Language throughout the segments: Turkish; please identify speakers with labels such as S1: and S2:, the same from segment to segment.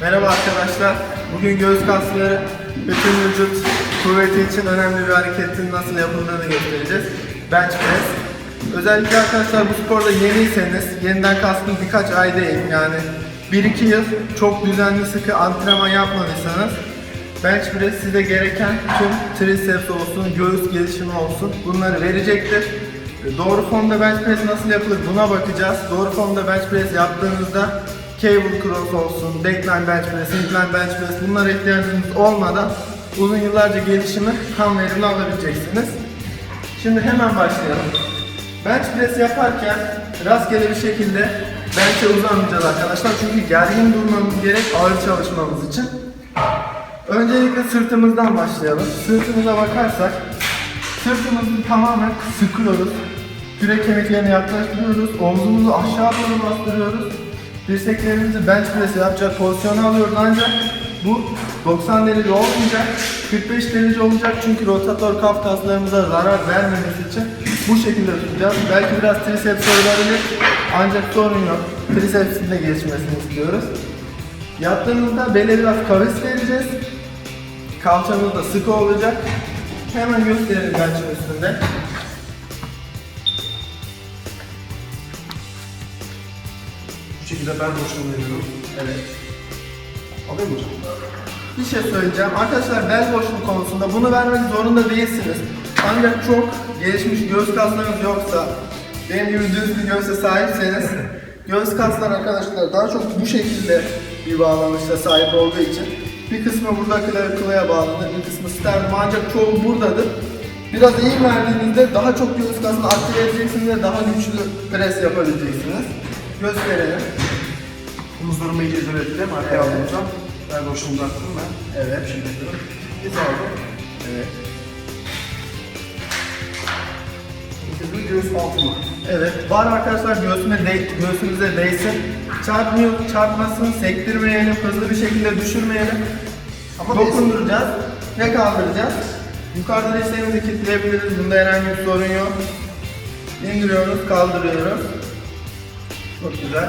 S1: Merhaba arkadaşlar. Bugün göğüs kasları bütün vücut kuvveti için önemli bir hareketin nasıl yapıldığını göstereceğiz. Bench press. Özellikle arkadaşlar bu sporda yeniyseniz, yeniden kastım birkaç ay değil yani 1-2 yıl çok düzenli sıkı antrenman yapmadıysanız bench press size gereken tüm triceps olsun, göğüs gelişimi olsun bunları verecektir. Doğru formda bench press nasıl yapılır buna bakacağız. Doğru formda bench press yaptığınızda cable cross olsun, backline bench press, incline bench press bunlara ihtiyacınız olmadan uzun yıllarca gelişimi tam verimli alabileceksiniz. Şimdi hemen başlayalım. Bench press yaparken rastgele bir şekilde bench'e uzanmayacağız arkadaşlar. Çünkü gergin durmamız gerek ağır çalışmamız için. Öncelikle sırtımızdan başlayalım. Sırtımıza bakarsak sırtımızı tamamen sıkıyoruz. Kürek kemiklerine yaklaştırıyoruz. Omzumuzu aşağı doğru bastırıyoruz. Dirseklerimizi bench press yapacak pozisyona alıyoruz ancak bu 90 derece olmayacak. 45 derece olacak çünkü rotator kaf kaslarımıza zarar vermemesi için bu şekilde tutacağız. Belki biraz triceps olabilir ancak sorun yok. Tricepsin de gelişmesini istiyoruz. Yattığımızda bele biraz kavis vereceğiz. Kalçamız da sıkı olacak. Hemen gösterelim bench'in üstünde.
S2: Bu şekilde ben boşluğunu.
S1: Evet.
S2: Alayım hocam?
S1: Bir şey söyleyeceğim. Arkadaşlar bel boşluğu konusunda bunu vermek zorunda değilsiniz. Ancak çok gelişmiş göğüs kaslarınız yoksa, benim gibi düz bir göğüse sahipseniz, göğüs kaslar arkadaşlar daha çok bu şekilde bir bağlanışa sahip olduğu için bir kısmı burada kılaya bağlanır, bir kısmı sternum ancak çoğu buradadır. Biraz eğim verdiğinizde daha çok göğüs kasını aktive edeceksiniz ve daha güçlü pres yapabileceksiniz. Gösterelim.
S2: Omuzlarımı iyice ettim. Arkaya
S1: Evet.
S2: hocam. Ben boşluğumu bıraktım ben.
S1: Evet.
S2: Şimdi yapıyorum. Biz aldım.
S1: Evet.
S2: Şimdi göğüs altıma.
S1: Evet, var arkadaşlar göğsüme de, göğsümüze değsin. Çarpmıyor, çarpmasın, sektirmeyelim, hızlı bir şekilde düşürmeyelim.
S2: Ama
S1: Dokunduracağız ve kaldıracağız. Yukarıda dirseğimizi kilitleyebiliriz, bunda herhangi bir sorun yok. İndiriyoruz, kaldırıyoruz. Çok güzel.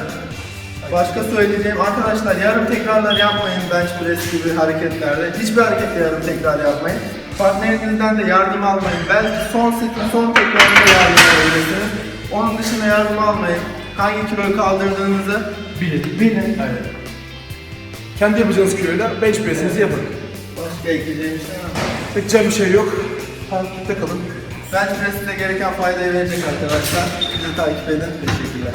S1: Başka söyleyeceğim arkadaşlar yarım tekrarlar yapmayın bench press gibi hareketlerde. Hiçbir harekette yarım tekrar yapmayın. Partnerinizden de yardım almayın. Belki son setin son tekrarında yardım alabilirsiniz. Onun dışında yardım almayın. Hangi kiloyu kaldırdığınızı
S2: Bilin.
S1: bilin.
S2: Evet. Kendi yapacağınız kiloyla bench press'inizi yapın.
S1: Başka ekleyeceğim bir şey
S2: şey yok. Takipte kalın.
S1: Bench press size gereken faydayı verecek arkadaşlar. Bizi takip edin. Teşekkürler.